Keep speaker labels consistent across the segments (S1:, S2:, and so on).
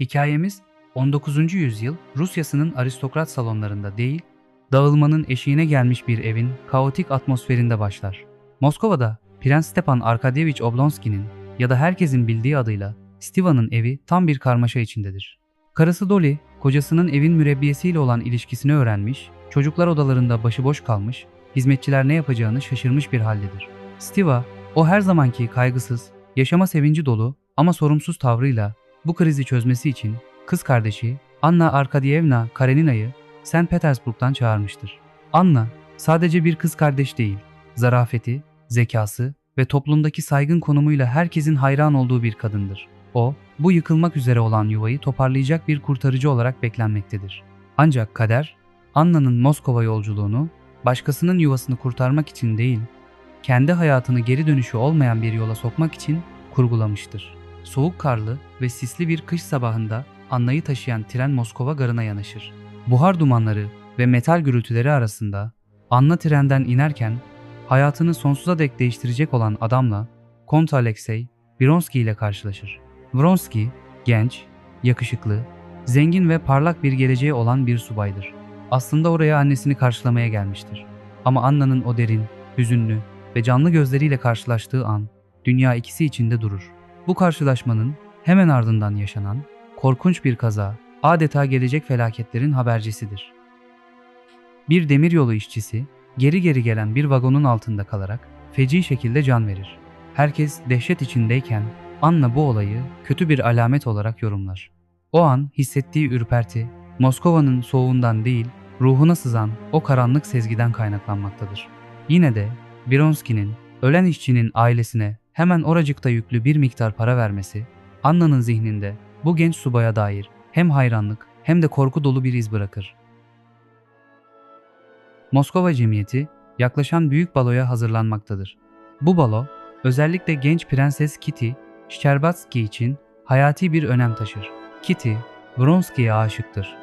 S1: Hikayemiz 19. yüzyıl Rusyasının aristokrat salonlarında değil, dağılmanın eşiğine gelmiş bir evin kaotik atmosferinde başlar. Moskova'da Prens Stepan Arkadyevich Oblonsky'nin ya da herkesin bildiği adıyla Stiva'nın evi tam bir karmaşa içindedir. Karısı Dolly, kocasının evin mürebbiyesiyle olan ilişkisini öğrenmiş, çocuklar odalarında başıboş kalmış, hizmetçiler ne yapacağını şaşırmış bir haldedir. Stiva, o her zamanki kaygısız, yaşama sevinci dolu ama sorumsuz tavrıyla bu krizi çözmesi için kız kardeşi Anna Arkadyevna Karenina'yı St. Petersburg'dan çağırmıştır. Anna sadece bir kız kardeş değil, zarafeti, zekası ve toplumdaki saygın konumuyla herkesin hayran olduğu bir kadındır. O, bu yıkılmak üzere olan yuvayı toparlayacak bir kurtarıcı olarak beklenmektedir. Ancak kader, Anna'nın Moskova yolculuğunu başkasının yuvasını kurtarmak için değil, kendi hayatını geri dönüşü olmayan bir yola sokmak için kurgulamıştır. Soğuk karlı ve sisli bir kış sabahında Anna'yı taşıyan tren Moskova garına yanaşır. Buhar dumanları ve metal gürültüleri arasında Anna trenden inerken hayatını sonsuza dek değiştirecek olan adamla Kont Alexey Vronsky ile karşılaşır. Vronsky, genç, yakışıklı, zengin ve parlak bir geleceği olan bir subaydır. Aslında oraya annesini karşılamaya gelmiştir. Ama Anna'nın o derin, hüzünlü ve canlı gözleriyle karşılaştığı an dünya ikisi içinde durur. Bu karşılaşmanın hemen ardından yaşanan korkunç bir kaza adeta gelecek felaketlerin habercisidir. Bir demiryolu işçisi geri geri gelen bir vagonun altında kalarak feci şekilde can verir. Herkes dehşet içindeyken Anna bu olayı kötü bir alamet olarak yorumlar. O an hissettiği ürperti Moskova'nın soğuğundan değil, ruhuna sızan o karanlık sezgiden kaynaklanmaktadır. Yine de Vronsky'nin ölen işçinin ailesine hemen oracıkta yüklü bir miktar para vermesi, Anna'nın zihninde bu genç subaya dair hem hayranlık hem de korku dolu bir iz bırakır. Moskova cemiyeti yaklaşan büyük baloya hazırlanmaktadır. Bu balo özellikle genç prenses Kitty Şerbatsky için hayati bir önem taşır. Kitty, Vronsky'ye aşıktır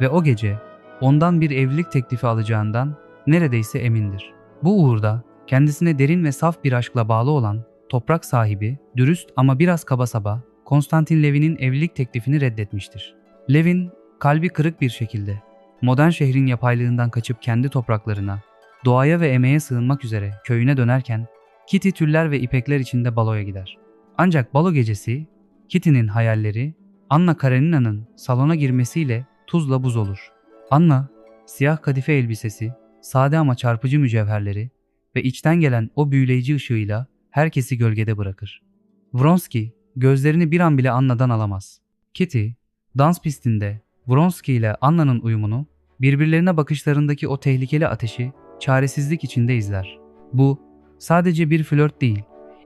S1: ve o gece ondan bir evlilik teklifi alacağından neredeyse emindir. Bu uğurda kendisine derin ve saf bir aşkla bağlı olan toprak sahibi, dürüst ama biraz kaba saba Konstantin Levin'in evlilik teklifini reddetmiştir. Levin, kalbi kırık bir şekilde modern şehrin yapaylığından kaçıp kendi topraklarına, doğaya ve emeğe sığınmak üzere köyüne dönerken Kitty tüller ve ipekler içinde baloya gider. Ancak balo gecesi Kitty'nin hayalleri Anna Karenina'nın salona girmesiyle tuzla buz olur. Anna, siyah kadife elbisesi, sade ama çarpıcı mücevherleri ve içten gelen o büyüleyici ışığıyla herkesi gölgede bırakır. Vronsky gözlerini bir an bile Anna'dan alamaz. Kitty, dans pistinde Vronsky ile Anna'nın uyumunu, birbirlerine bakışlarındaki o tehlikeli ateşi çaresizlik içinde izler. Bu sadece bir flört değil,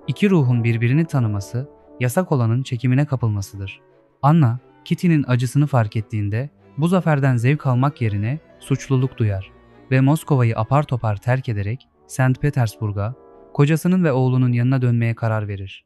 S1: iki ruhun birbirini tanıması, yasak olanın çekimine kapılmasıdır. Anna, Kitty'nin acısını fark ettiğinde bu zaferden zevk almak yerine suçluluk duyar ve Moskova'yı apar topar terk ederek St. Petersburg'a, kocasının ve oğlunun yanına dönmeye karar verir.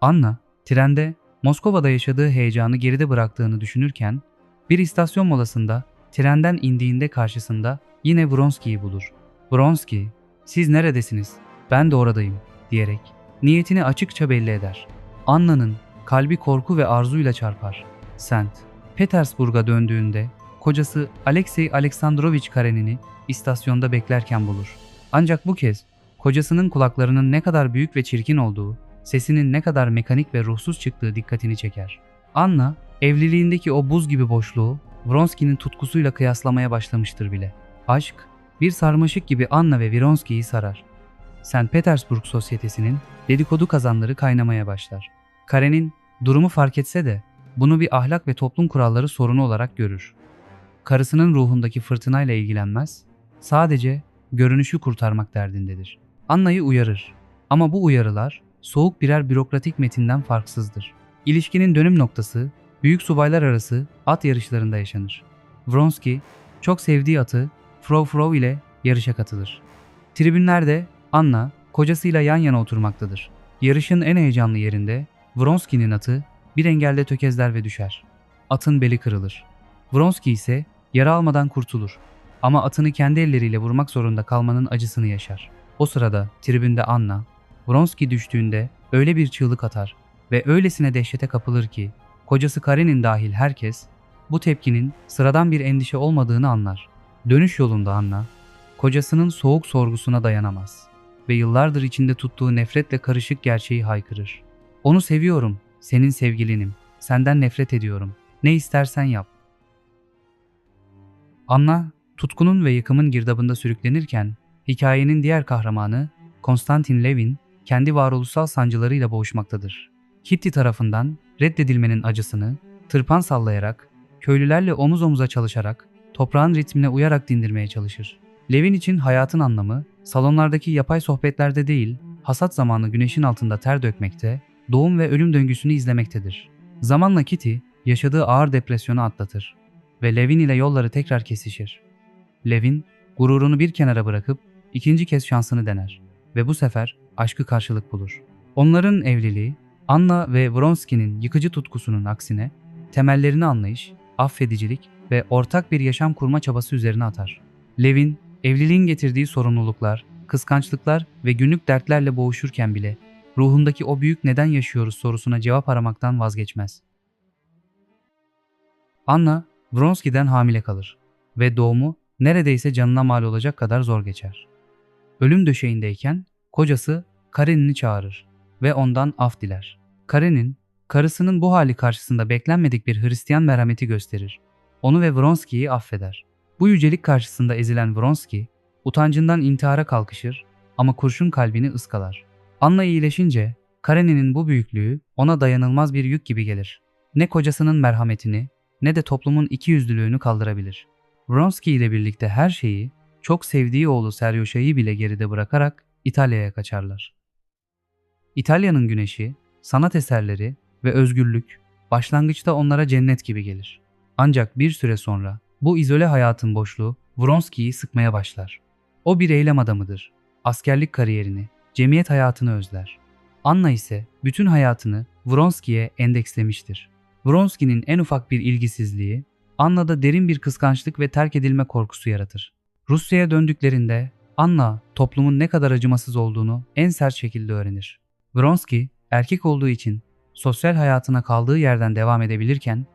S1: Anna, trende Moskova'da yaşadığı heyecanı geride bıraktığını düşünürken, bir istasyon molasında trenden indiğinde karşısında yine Vronsky'yi bulur. Vronsky, siz neredesiniz? Ben de oradayım, diyerek niyetini açıkça belli eder. Anna'nın kalbi korku ve arzuyla çarpar. Sent, Petersburg'a döndüğünde kocası Alexey Aleksandrovich Karenin'i istasyonda beklerken bulur. Ancak bu kez kocasının kulaklarının ne kadar büyük ve çirkin olduğu, sesinin ne kadar mekanik ve ruhsuz çıktığı dikkatini çeker. Anna, evliliğindeki o buz gibi boşluğu Vronsky'nin tutkusuyla kıyaslamaya başlamıştır bile. Aşk, bir sarmaşık gibi Anna ve Vronsky'yi sarar. St. Petersburg sosyetesinin dedikodu kazanları kaynamaya başlar. Karenin durumu fark etse de bunu bir ahlak ve toplum kuralları sorunu olarak görür. Karısının ruhundaki fırtınayla ilgilenmez, sadece görünüşü kurtarmak derdindedir. Anna'yı uyarır ama bu uyarılar soğuk birer bürokratik metinden farksızdır. İlişkinin dönüm noktası büyük subaylar arası at yarışlarında yaşanır. Vronsky çok sevdiği atı Frau Frau ile yarışa katılır. Tribünlerde Anna kocasıyla yan yana oturmaktadır. Yarışın en heyecanlı yerinde Vronsky'nin atı bir engelde tökezler ve düşer. Atın beli kırılır. Vronsky ise yara almadan kurtulur. Ama atını kendi elleriyle vurmak zorunda kalmanın acısını yaşar. O sırada tribünde Anna, Vronsky düştüğünde öyle bir çığlık atar ve öylesine dehşete kapılır ki kocası Karen'in dahil herkes bu tepkinin sıradan bir endişe olmadığını anlar. Dönüş yolunda Anna, kocasının soğuk sorgusuna dayanamaz ve yıllardır içinde tuttuğu nefretle karışık gerçeği haykırır. Onu seviyorum, senin sevgilinim, senden nefret ediyorum, ne istersen yap. Anna, tutkunun ve yıkımın girdabında sürüklenirken, hikayenin diğer kahramanı Konstantin Levin, kendi varoluşsal sancılarıyla boğuşmaktadır. Kitty tarafından reddedilmenin acısını, tırpan sallayarak, köylülerle omuz omuza çalışarak, toprağın ritmine uyarak dindirmeye çalışır. Levin için hayatın anlamı, salonlardaki yapay sohbetlerde değil, hasat zamanı güneşin altında ter dökmekte, doğum ve ölüm döngüsünü izlemektedir. Zamanla Kitty, yaşadığı ağır depresyonu atlatır ve Levin ile yolları tekrar kesişir. Levin, gururunu bir kenara bırakıp ikinci kez şansını dener ve bu sefer aşkı karşılık bulur. Onların evliliği, Anna ve Vronsky'nin yıkıcı tutkusunun aksine temellerini anlayış, affedicilik ve ortak bir yaşam kurma çabası üzerine atar. Levin, evliliğin getirdiği sorumluluklar, kıskançlıklar ve günlük dertlerle boğuşurken bile ruhundaki o büyük neden yaşıyoruz sorusuna cevap aramaktan vazgeçmez. Anna, Vronsky'den hamile kalır ve doğumu neredeyse canına mal olacak kadar zor geçer. Ölüm döşeğindeyken kocası Karenini çağırır ve ondan af diler. Karenin, karısının bu hali karşısında beklenmedik bir Hristiyan merhameti gösterir. Onu ve Vronsky'yi affeder. Bu yücelik karşısında ezilen Vronsky, utancından intihara kalkışır ama kurşun kalbini ıskalar. Anna iyileşince Karenin'in bu büyüklüğü ona dayanılmaz bir yük gibi gelir. Ne kocasının merhametini ne de toplumun ikiyüzlülüğünü kaldırabilir. Vronsky ile birlikte her şeyi, çok sevdiği oğlu Seryoşa'yı bile geride bırakarak İtalya'ya kaçarlar. İtalya'nın güneşi, sanat eserleri ve özgürlük başlangıçta onlara cennet gibi gelir. Ancak bir süre sonra bu izole hayatın boşluğu Vronsky'yi sıkmaya başlar. O bir eylem adamıdır. Askerlik kariyerini, cemiyet hayatını özler. Anna ise bütün hayatını Vronsky'ye endekslemiştir. Vronsky'nin en ufak bir ilgisizliği, Anna'da derin bir kıskançlık ve terk edilme korkusu yaratır. Rusya'ya döndüklerinde Anna toplumun ne kadar acımasız olduğunu en sert şekilde öğrenir. Vronsky erkek olduğu için sosyal hayatına kaldığı yerden devam edebilirken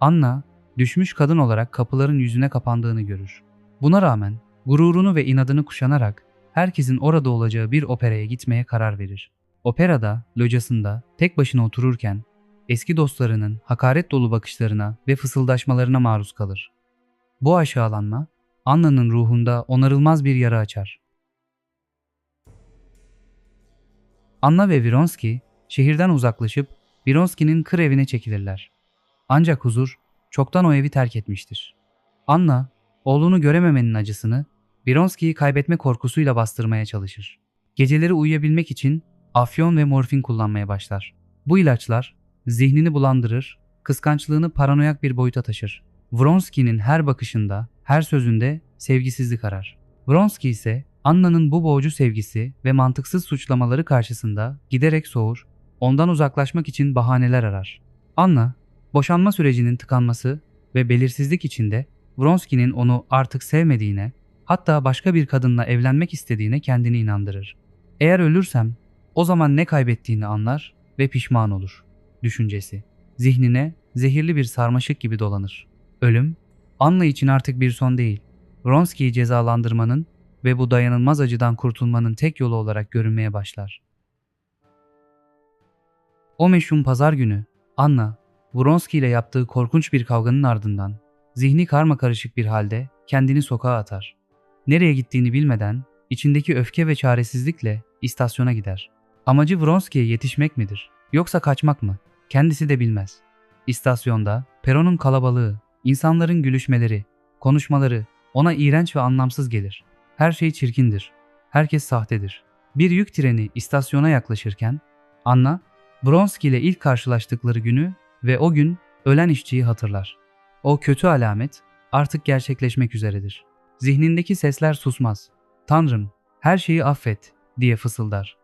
S1: Anna düşmüş kadın olarak kapıların yüzüne kapandığını görür. Buna rağmen gururunu ve inadını kuşanarak herkesin orada olacağı bir operaya gitmeye karar verir. Operada, locasında tek başına otururken eski dostlarının hakaret dolu bakışlarına ve fısıldaşmalarına maruz kalır. Bu aşağılanma Anna'nın ruhunda onarılmaz bir yara açar. Anna ve Vironsky şehirden uzaklaşıp Vironsky'nin kır evine çekilirler. Ancak huzur çoktan o evi terk etmiştir. Anna, oğlunu görememenin acısını Vironsky'yi kaybetme korkusuyla bastırmaya çalışır. Geceleri uyuyabilmek için afyon ve morfin kullanmaya başlar. Bu ilaçlar zihnini bulandırır, kıskançlığını paranoyak bir boyuta taşır. Vronsky'nin her bakışında, her sözünde sevgisizlik arar. Vronsky ise Anna'nın bu boğucu sevgisi ve mantıksız suçlamaları karşısında giderek soğur, ondan uzaklaşmak için bahaneler arar. Anna, boşanma sürecinin tıkanması ve belirsizlik içinde Vronsky'nin onu artık sevmediğine, hatta başka bir kadınla evlenmek istediğine kendini inandırır. Eğer ölürsem o zaman ne kaybettiğini anlar ve pişman olur düşüncesi. Zihnine zehirli bir sarmaşık gibi dolanır. Ölüm, Anna için artık bir son değil. Vronsky'yi cezalandırmanın ve bu dayanılmaz acıdan kurtulmanın tek yolu olarak görünmeye başlar. O meşhum pazar günü Anna, Vronsky ile yaptığı korkunç bir kavganın ardından zihni karma karışık bir halde kendini sokağa atar. Nereye gittiğini bilmeden içindeki öfke ve çaresizlikle istasyona gider. Amacı Vronsky'ye yetişmek midir? Yoksa kaçmak mı? Kendisi de bilmez. İstasyonda peronun kalabalığı, insanların gülüşmeleri, konuşmaları ona iğrenç ve anlamsız gelir. Her şey çirkindir. Herkes sahtedir. Bir yük treni istasyona yaklaşırken Anna, Bronski ile ilk karşılaştıkları günü ve o gün ölen işçiyi hatırlar. O kötü alamet artık gerçekleşmek üzeredir. Zihnindeki sesler susmaz. Tanrım, her şeyi affet diye fısıldar.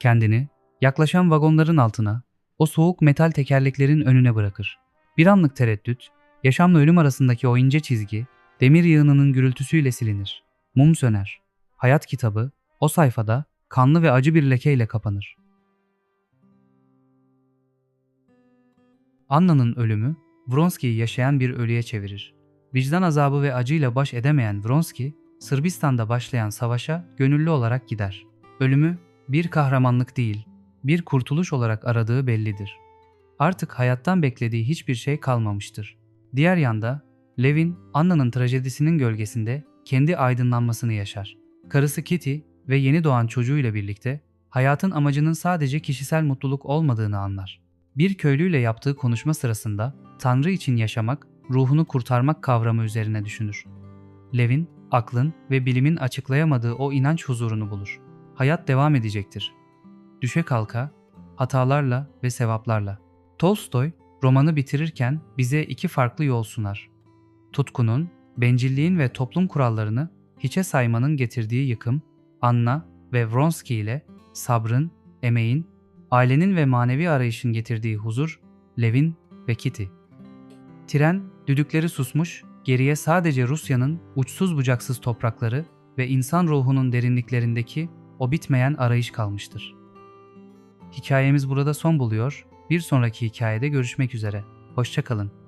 S1: Kendini yaklaşan vagonların altına, o soğuk metal tekerleklerin önüne bırakır. Bir anlık tereddüt, yaşamla ölüm arasındaki o ince çizgi, demir yığınının gürültüsüyle silinir. Mum söner. Hayat kitabı o sayfada kanlı ve acı bir lekeyle kapanır. Anna'nın ölümü Vronski'yi yaşayan bir ölüye çevirir. Vicdan azabı ve acıyla baş edemeyen Vronski, Sırbistan'da başlayan savaşa gönüllü olarak gider. Ölümü bir kahramanlık değil, bir kurtuluş olarak aradığı bellidir. Artık hayattan beklediği hiçbir şey kalmamıştır. Diğer yanda Levin, Anna'nın trajedisinin gölgesinde kendi aydınlanmasını yaşar. Karısı Kitty ve yeni doğan çocuğuyla birlikte hayatın amacının sadece kişisel mutluluk olmadığını anlar. Bir köylüyle yaptığı konuşma sırasında Tanrı için yaşamak, ruhunu kurtarmak kavramı üzerine düşünür. Levin, aklın ve bilimin açıklayamadığı o inanç huzurunu bulur. Hayat devam edecektir. Düşe kalka, hatalarla ve sevaplarla. Tolstoy, romanı bitirirken bize iki farklı yol sunar. Tutkunun, bencilliğin ve toplum kurallarını hiçe saymanın getirdiği yıkım, Anna ve Vronsky ile sabrın, emeğin, ailenin ve manevi arayışın getirdiği huzur, Levin ve Kitty. Tren, düdükleri susmuş, geriye sadece Rusya'nın uçsuz bucaksız toprakları ve insan ruhunun derinliklerindeki o bitmeyen arayış kalmıştır. Hikayemiz burada son buluyor. Bir sonraki hikayede görüşmek üzere. Hoşçakalın.